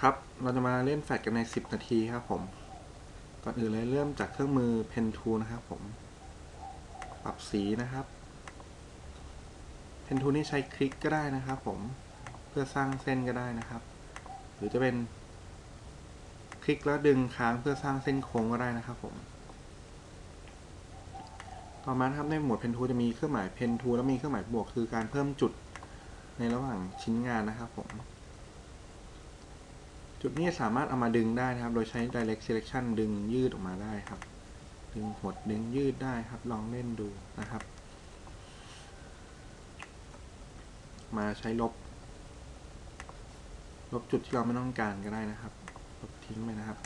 ครับ เราจะมาเล่นแฟลชกันใน 10 นาทีครับผม ก่อนอื่นเลยเริ่มจากเครื่องมือ Pen Tool นะครับผม ปรับสีนะครับ Pen Tool นี่ใช้คลิกก็ได้นะครับผม เพื่อสร้างเส้นก็ได้นะครับ หรือจะเป็น คลิกแล้วดึงค้างเพื่อสร้างเส้นโค้งก็ได้นะครับผม ต่อมาครับในหมวด Pen Tool จะมีเครื่องหมาย Pen Tool แล้วมีเครื่องหมายบวกคือการเพิ่มจุดในระหว่างชิ้นงานนะครับผม จุดนี้สามารถเอามาดึงได้นะครับ โดยใช้ direct selection ดึงยืดออกมาได้ครับ ดึงหดดึงยืดได้ครับ ลองเล่นดูนะครับ มาใช้ลบ ลบจุดที่เราไม่ต้องการก็ได้นะครับ ลบทิ้งไปนะครับ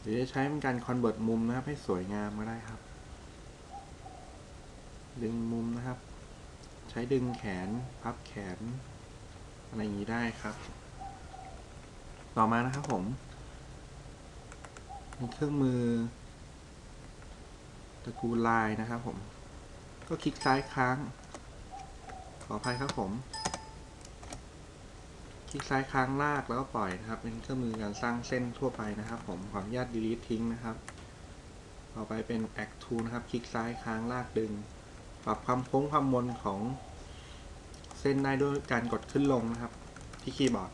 หรือจะใช้เป็นการ convert มุมนะครับ ให้สวยงามก็ได้ครับ ดึงมุมนะครับ ใช้ดึงแขน พับแขน อะไรอย่างนี้ได้ครับ ต่อมานะครับผมมีเครื่องมือตระกูลลายนะครับผม ก็คลิกซ้ายค้าง ขออภัยครับผม คลิกซ้ายค้างลากแล้วก็ปล่อยนะครับ เป็นเครื่องมือการสร้างเส้นทั่วไปนะครับผม ขออนุญาต delete ทิ้งนะครับ ต่อไปเป็น act tool นะครับ คลิกซ้ายค้างลากดึง ปรับความโค้งความมนของเส้นได้ด้วยการกดขึ้นลงนะครับ ที่คีย์บอร์ด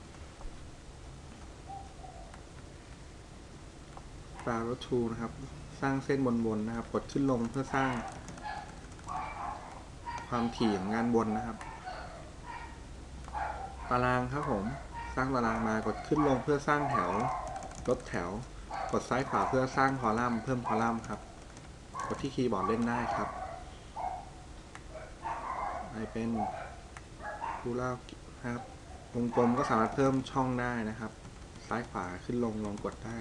f a r o tool นะครับ สร้างเส้นวนๆนะครับ กดขึ้นลงเพื่อสร้าง ความถี่ของงานบนนะครับ ตารางครับผม สร้างตารางมากดขึ้นลงเพื่อสร้างแถว ลดแถว กดซ้ายขวาเพื่อสร้างคอลัมน์เพิ่มคอลัมน์ครับ กดที่คีย์บอร์ดเล่นได้ครับ ไปเป็นรูล่าครับวงกลมก็สามารถเพิ่มช่องได้นะครับ ซ้ายขวาขึ้นลงลองกดได้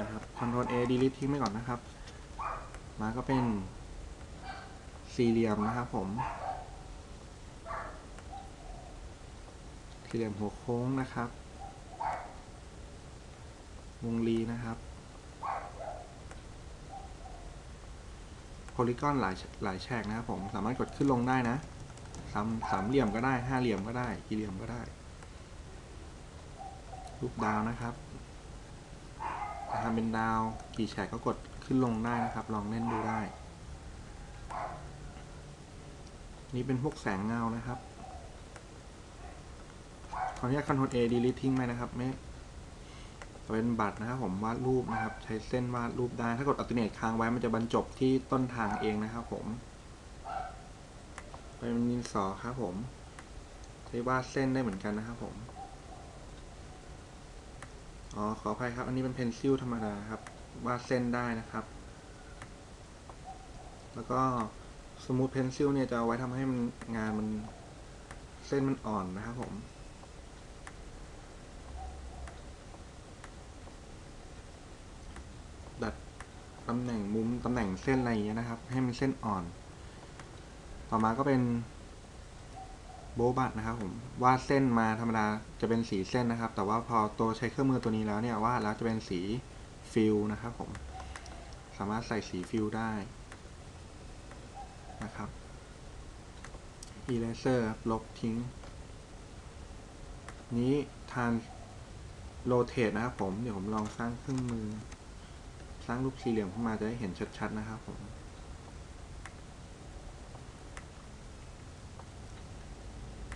นะครับ Ctrl A delete ทิ้งไปก่อนนะครับ มาก็เป็นสี่เหลี่ยมนะครับผม สี่เหลี่ยมหัวโค้งนะครับ วงรีนะครับ โพลีกอนหลายหลายแฉกนะครับผมสามารถกดขึ้นลงได้นะสามสามเหลี่ยมก็ได้ห้าเหลี่ยมก็ได้กี่เหลี่ยมก็ได้รูปดาวนะครับทำเป็นดาวกี่แฉกก็กดขึ้นลงได้นะครับ ลองเล่นดูได้ นี่เป็นพวกแสงเงานะครับขออนุญาต Ctrl A delete ทิ้งไปนะครับไม่ เป็นบัตรนะครับผมวาดรูปนะครับ ใช้เส้นวาดรูปได้ ถ้ากด alternate ค้างไว้มันจะบรรจบที่ต้นทางเองนะครับผม เป็นดินสอครับผม ใช้วาดเส้นได้เหมือนกันนะครับผม อ๋อขออภัยครับ อันนี้เป็นเพนซิลธรรมดาครับ วาดเส้นได้นะครับ แล้วก็สมูทเพนซิลเนี่ยจะเอาไว้ทำให้มันงานมันเส้นมันอ่อนนะครับผม ดัดตำแหน่งมุม ตำแหน่งเส้นอะไรอย่างเงี้ยนะครับ ให้มันเส้นอ่อน ต่อมาก็เป็นโบบัตนะครับผมวาดเส้นมาธรรมดาจะเป็นสีเส้นนะครับ แต่ว่าพอตัวใช้เครื่องมือตัวนี้แล้วเนี่ยวาดแล้วจะเป็นสีฟิลนะครับผมสามารถใส่สีฟิลได้นะครับ eraser ลบทิ้ง นี้ทานโรเตนะครับผม เดี๋ยวผมลองสร้างเครื่องมือ สร้างรูปสี่เหลี่ยมขึ้นมาจะได้เห็นชัดๆนะครับผม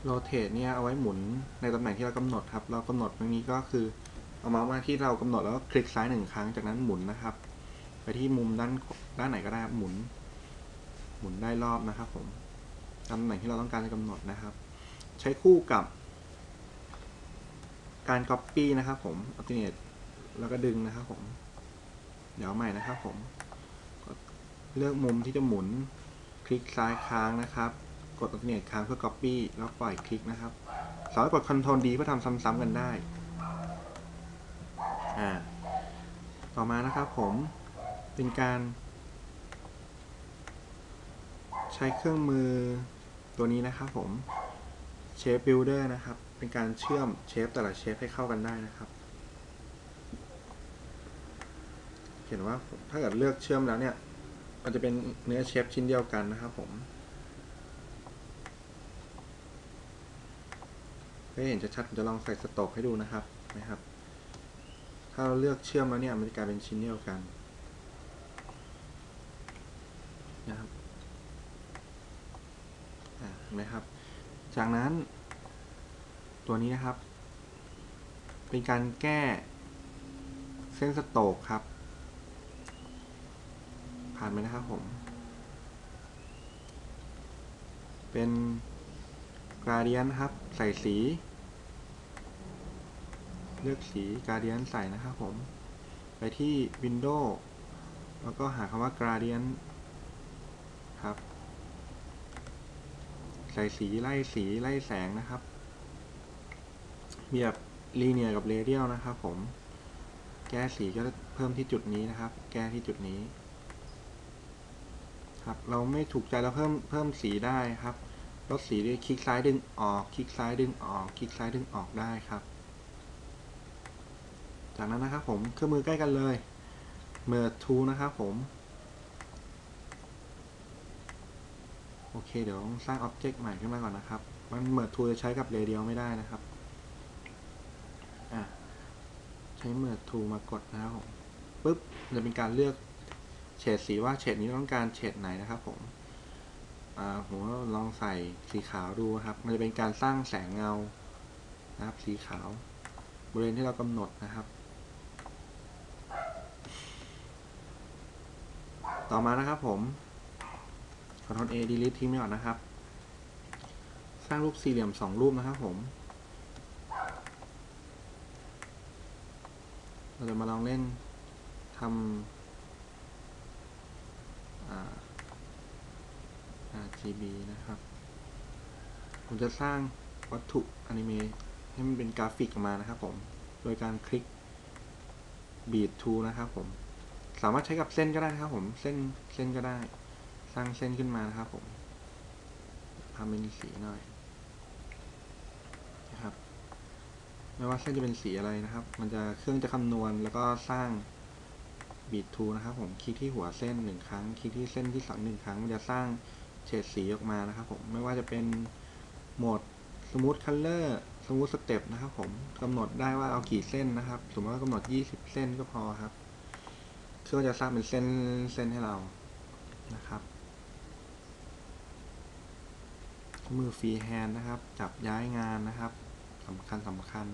โรเต e เนี่ยเอาไว้หมุนในตำแหน่งที่เรากำหนดครับ เรากำหนดตรงนี้ก็คือ เอาเมาส์มาที่เรากำหนดแล้วก็คลิกซ้ายหนึ่งครั้งจากนั้นหมุนนะครับ ไปที่มุมด้านด้านไหนก็ได้หมุน หมุนได้รอบนะครับ ผมตำแหน่งที่เราต้องการจะกำหนดนะครับ ใช้คู่กับ การ Copy นะครับผม Alternate แล้วก็ดึงนะครับผม เดี๋ยวใหม่นะครับผม เลือกมุมที่จะหมุน คลิกซ้ายค้างนะครับ กด Alternate ค้างเพื่อ Copy แล้วปล่อยคลิกนะครับสามารถกด Ctrl D เพื่อทำซ้ำๆกันได้ อ่า ต่อมานะครับผม เป็นการ ใช้เครื่องมือตัวนี้นะครับผม Shape Builder นะครับ เป็นการเชื่อมเชฟแต่ละเชฟให้เข้ากันได้นะครับ เห็นว่าถ้าเกิดเลือกเชื่อมแล้วเนี่ย มันจะเป็นเนื้อเชฟชิ้นเดียวกันนะครับผมไม่เห็นชัดๆผมจะลองใส่สต็อกให้ดูนะครับนะครับ ถ้าเราเลือกเชื่อมแล้วเนี่ยมันจะกลายเป็นชิ้นเดียวกันนะครับเห็นไหมครับ จากนั้นตัวนี้นะครับ เป็นการแก้เส้นสโอกครับ ผ่านไปนะครับผม เป็นกราเดียนครับ ใส่สี เลือกสีกราเดียนใส่นะครับผม ไปที่ Windows แล้วก็หาคำว่า gradient ครับ ใส่สีไล่สีไล่แสงนะครับ มีแบบ linear กับ radial นะครับผม แก้สีก็เพิ่มที่จุดนี้นะครับ แก้ที่จุดนี้ ครับ เราไม่ถูกใจเราเพิ่มเพิ่มสีได้ครับ ลดสีด้วยคลิกซ้ายดึงออก คลิกซ้ายดึงออก คลิกซ้ายดึงออกได้ครับ จากนั้นนะครับผมเครื่องมือใกล้กันเลย Merge Tool นะครับผม โอเค เดี๋ยวต้องสร้าง Object ใหม่ขึ้นมาก่อนนะครับ มัน Merge Tool จะใช้กับ Radial ไม่ได้นะครับใช้ Merge Tool มากดนะครับผมปุ๊บจะเป็นการเลือก เฉดสีว่าเฉดนี้ต้องการเฉดไหนนะครับผมผมลองใส่สีขาวดูครับ มันจะเป็นการสร้างแสงเงานะครับ สีขาวบริเวณที่เรากำหนดนะครับ ต่อมานะครับผม Ctrl A delete ทิ้งไปก่อนนะครับ สร้างรูปสี่เหลี่ยมสองรูปนะครับผมเราจะมาลองเล่นทำ RGB นะครับ ผมจะสร้างวัตถุอนิเมะให้มันเป็นกราฟิกออกมานะครับผม โดยการคลิก Beat Tool นะครับผม สามารถใช้กับเส้นก็ได้นะครับผม เส้น เส้นก็ได้ สร้างเส้นขึ้นมานะครับผมทำเป็นสีหน่อยนะครับ ไม่ว่าเส้นจะเป็นสีอะไรนะครับ มันจะเครื่องจะคำนวณแล้วก็สร้าง Beat Tool นะครับผมคลิกที่หัวเส้นหนึ่งครั้ง คลิกที่เส้นที่สองหนึ่งครั้ง มันจะสร้างเฉดสีออกมานะครับผมไม่ว่าจะเป็นโหมด Smooth Color Smooth Step นะครับผมกำหนดได้ว่าเอากี่เส้นนะครับ สมมติว่ากำหนด 20 เส้นก็พอครับเครื่องจะสร้างเป็นเส้นเส้นให้เรานะครับมือฟรีแฮนด์นะครับ จับย้ายงานนะครับสำคัญสำคัญ